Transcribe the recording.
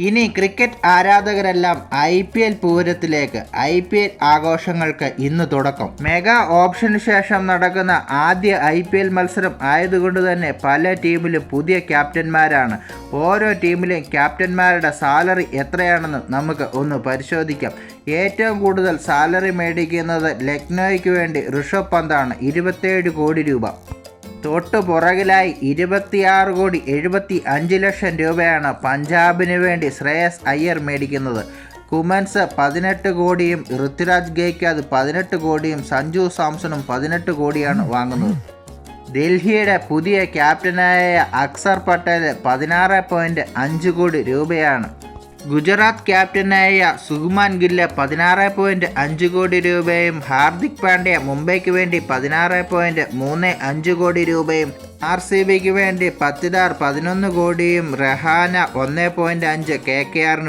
ഇനി ക്രിക്കറ്റ് ആരാധകരെല്ലാം I P L പൂരത്തിലേക്ക് ഐ പി എൽ ആഘോഷങ്ങൾക്ക് ഇന്ന് തുടക്കം. മെഗാ ഓപ്ഷന് ശേഷം നടക്കുന്ന ആദ്യ ഐ പി എൽ മത്സരം ആയതുകൊണ്ട് തന്നെ പല ടീമിലും പുതിയ ക്യാപ്റ്റന്മാരാണ്. ഓരോ ടീമിലെയും ക്യാപ്റ്റന്മാരുടെ സാലറി എത്രയാണെന്ന് നമുക്ക് ഒന്ന് പരിശോധിക്കാം. ഏറ്റവും കൂടുതൽ സാലറി മേടിക്കുന്നത് ലക്നോയ്ക്ക് വേണ്ടി ഋഷഭ് പന്താണ് ഇരുപത്തേഴ് കോടി രൂപ. തൊട്ടു പുറകിലായി ഇരുപത്തിയാറ് കോടി എഴുപത്തി അഞ്ച് ലക്ഷം രൂപയാണ് പഞ്ചാബിന് വേണ്ടി ശ്രേയസ് അയ്യർ മേടിക്കുന്നത്. കുമൻസ് പതിനെട്ട് കോടിയും ഋതുരാജ് ഗേക്കാദ് പതിനെട്ട് കോടിയും സഞ്ജു സാംസണും പതിനെട്ട് കോടിയാണ് വാങ്ങുന്നത്. ഡൽഹിയുടെ പുതിയ ക്യാപ്റ്റനായ അക്സർ പട്ടേൽ പതിനാറ് പോയിന്റ് അഞ്ച് കോടി രൂപയാണ് ഗുജറാത്ത് ക്യാപ്റ്റനായ സുകുമാൻ ഗില്ല് പതിനാറ് പോയിന്റ് അഞ്ച് കോടി രൂപയും ഹാർദിക് പാണ്ഡ്യ മുംബൈക്ക് വേണ്ടി പതിനാറ് പോയിന്റ് മൂന്ന് അഞ്ച് കോടി രൂപയും ആർ സി ബിക്ക് വേണ്ടി പത്തിദാർ പതിനൊന്ന് കോടിയും റഹാന ഒന്ന് പോയിന്റ് അഞ്ച് കെ കെ ആറിന്